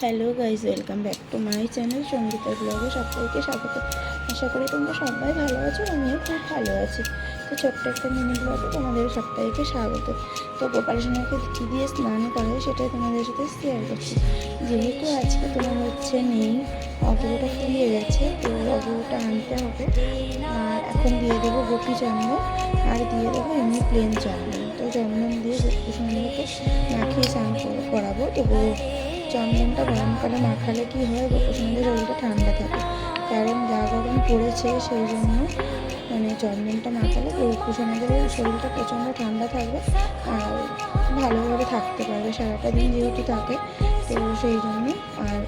Hello guys welcome back to my channel সঙ্গীতার ব্লগে সবাইকে স্বাগত। আশা করি তোমরা সবাই ভালো আছো, আমিও খুব ভালো আছি। তো ছোট্ট একটা মিনি ব্লগে তোমাদের সবাইকে স্বাগত। তো গোপাল সোনাকে কী দিয়ে স্নান করে সেটাই তোমাদের সাথে শেয়ার করছি। যেহেতু আজকে তোমার হচ্ছে নেই অগরটা ফুরিয়ে গেছে, তো অগরটা আনতে হবে। আর এখন দিয়ে দেবো গোপী চন্দন আর দিয়ে দেবো এমনি প্লেন চন্দন তো চন্দন দিয়ে গোপী চন্দনকে মাখিয়ে স্নান করাবো গো- চন্দনটা গরমকালে মাখালে কি হয়? গোপসন্দের শরীরটা ঠান্ডা থাকে। কারণ যা গরম পড়েছে, সেই জন্য মানে চন্দনটা মাখালে গোপসন্দের শরীরটা প্রচণ্ড ঠান্ডা থাকবে আর ভালোভাবে থাকতে পারবে। সারাটা দিন যেহেতু থাকে, তো সেই জন্য আর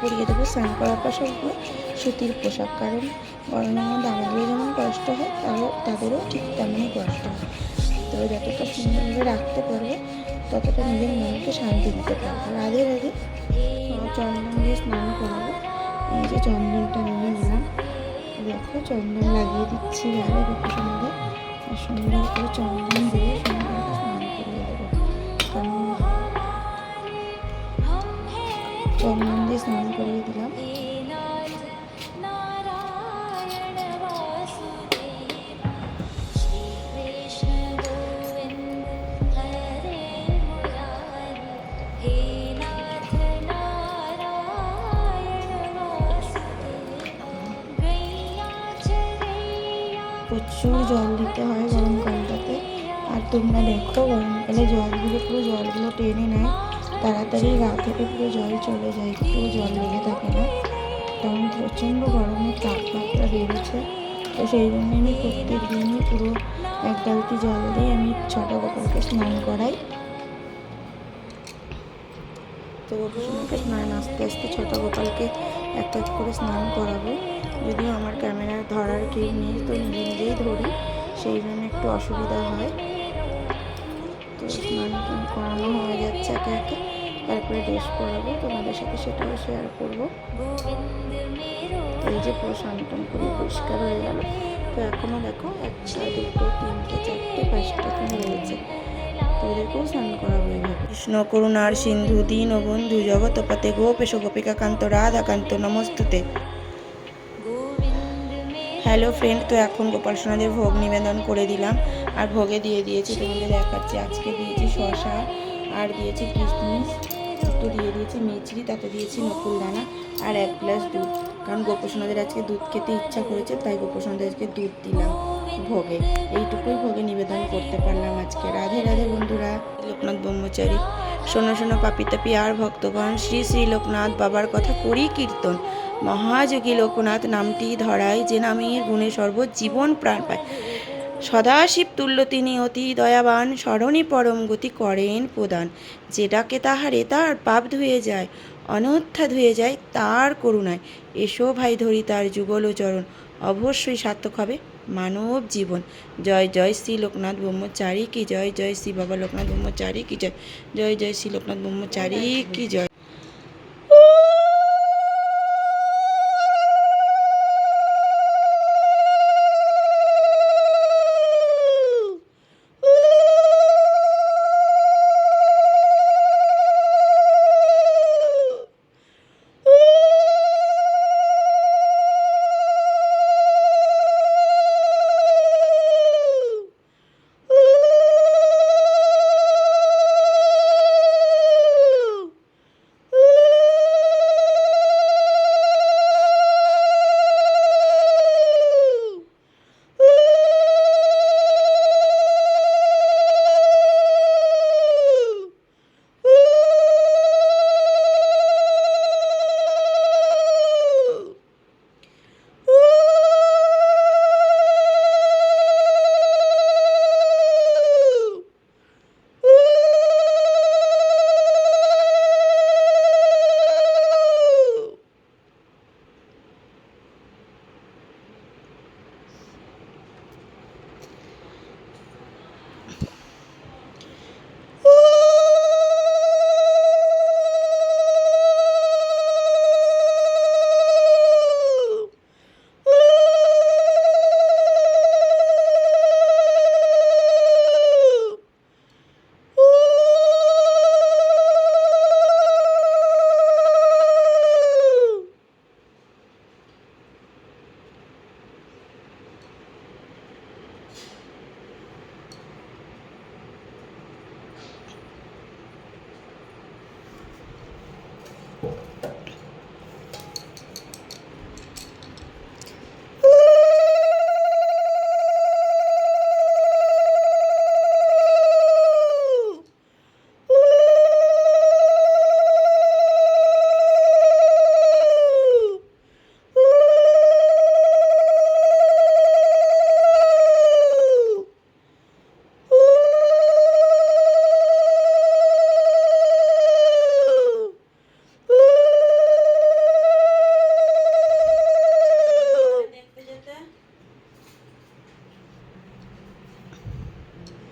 পরিয়ে দেবো স্নান করার সবগুলো সুতির পোশাক। কারণ গরমের মধ্যে আমাদেরও যেমন কষ্ট হয়, তারও, তাদেরও ঠিক তেমনই কষ্ট হয়। তো যতটা সুন্দরভাবে রাখতে পারবে ততটা নিজের মনকে শান্তি দিতে পারব রাধে রাধে। চন্দন দিয়ে স্নান করাবো এই যে চন্দনটা নিয়ে নিলাম। দেখো চন্দন লাগিয়ে দিচ্ছি গায়ে দেখো সুন্দর সুন্দর করে চন্দন দিয়ে সুন্দর স্নান করিয়ে দেবো চন্দন দিয়ে স্নান করিয়ে দিলাম। হয় গরমকালটাতে আর তোমরা দেখো গরমকালে জলগুলো, পুরো জলগুলো টেনে নেয়। তাড়াতাড়ি গা থেকে পুরো জল চলে যায় একটু জল লেগে থাকে না। কারণ প্রচণ্ড গরমের তাপমাত্রা বেড়েছে। তো সেই জন্য আমি প্রত্যেক দিনই পুরো এক বালতি জল দিয়ে আমি ছটা গোপালকে স্নান করাই। তো গোপালকে স্নান, আস্তে আস্তে ছোটো গোপালকে এক এক করে স্নান করাবো। যদিও আমার ক্যামেরা ধরার কেউ নেই, তো নিজে নিজেই ধরি। সেই জন্য একটু অসুবিধা হয়। তো স্নান করানো হয়ে যাচ্ছে একে একে। তারপরে ড্রেস পরাবো। তোমাদের সাথে সেটাও শেয়ার করব। এই যে পুরো স্নান করে পরিষ্কার হয়ে গেল। তো এখনও দেখো একটা দুটো, তিনটে, চারটে, পাঁচটা কোনো রয়েছে। তো এদেরকেও স্নান করাবো এইভাবে কৃষ্ণ করুণার সিন্ধু, দীন বন্ধু জগতপতে গোপেশ গোপিকা কান্ত রাধাকান্ত, নমস্তুতে। হ্যালো ফ্রেন্ড তো এখন গোপাল সোনাদের ভোগ নিবেদন করে দিলাম। আর ভোগে দিয়ে দিয়েছি তোমাদের দেখাচ্ছি। আজকে দিয়েছি শশা আর দিয়েছি কিশমিশ একটু দিয়ে দিয়েছি মিচড়ি তাতে দিয়েছি নকুল দানা আর এক গ্লাস দুধ। কারণ গোপসোনাদের আজকে দুধ খেতে ইচ্ছা করেছে, তাই গোপসোনাদের আজকে দুধ দিলাম ভোগে। এইটুকুই ভোগে নিবেদন করতে পারলাম আজকে। রাধে রাধে বন্ধুরা। লোকনাথ ব্রহ্মচারী। শোনো শোনো, পাপি তাপি আর ভক্তগণ, শ্রী শ্রী লোকনাথ বাবার কথা করি কীর্তন। মহাযোগী লোকনাথ নামটি ধরায়, যে নামের গুণে সর্বজীবন প্রাণ পায়। সদাশিব তুল্য তিনি অতি দয়াবান, স্মরণী পরম গতি করেন প্রদান। যে ডাকে তাহারে তার পাপ ধুয়ে যায়, অনর্থা ধুয়ে যায় তার করুণায়। এসো ভাই ধরি তার যুগল চরণ, অবশ্যই সার্থক হবে মানব জীবন। জয় জয় শ্রী লোকনাথ ব্রহ্মচারী কি জয়? জয় শ্রী বাবা লোকনাথ ব্রহ্মচারী কি জয়? জয় জয় শ্রী লোকনাথ ব্রহ্মচারী কি জয়?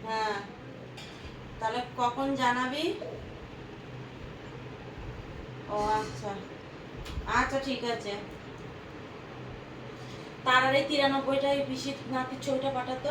হ্যাঁ। তাহলে কখন জানাবি? ও আচ্ছা। আচ্ছা ঠিক আছে। তার আর এই তিরানব্বইটাই না নাতির ছবিটা পাঠাতো?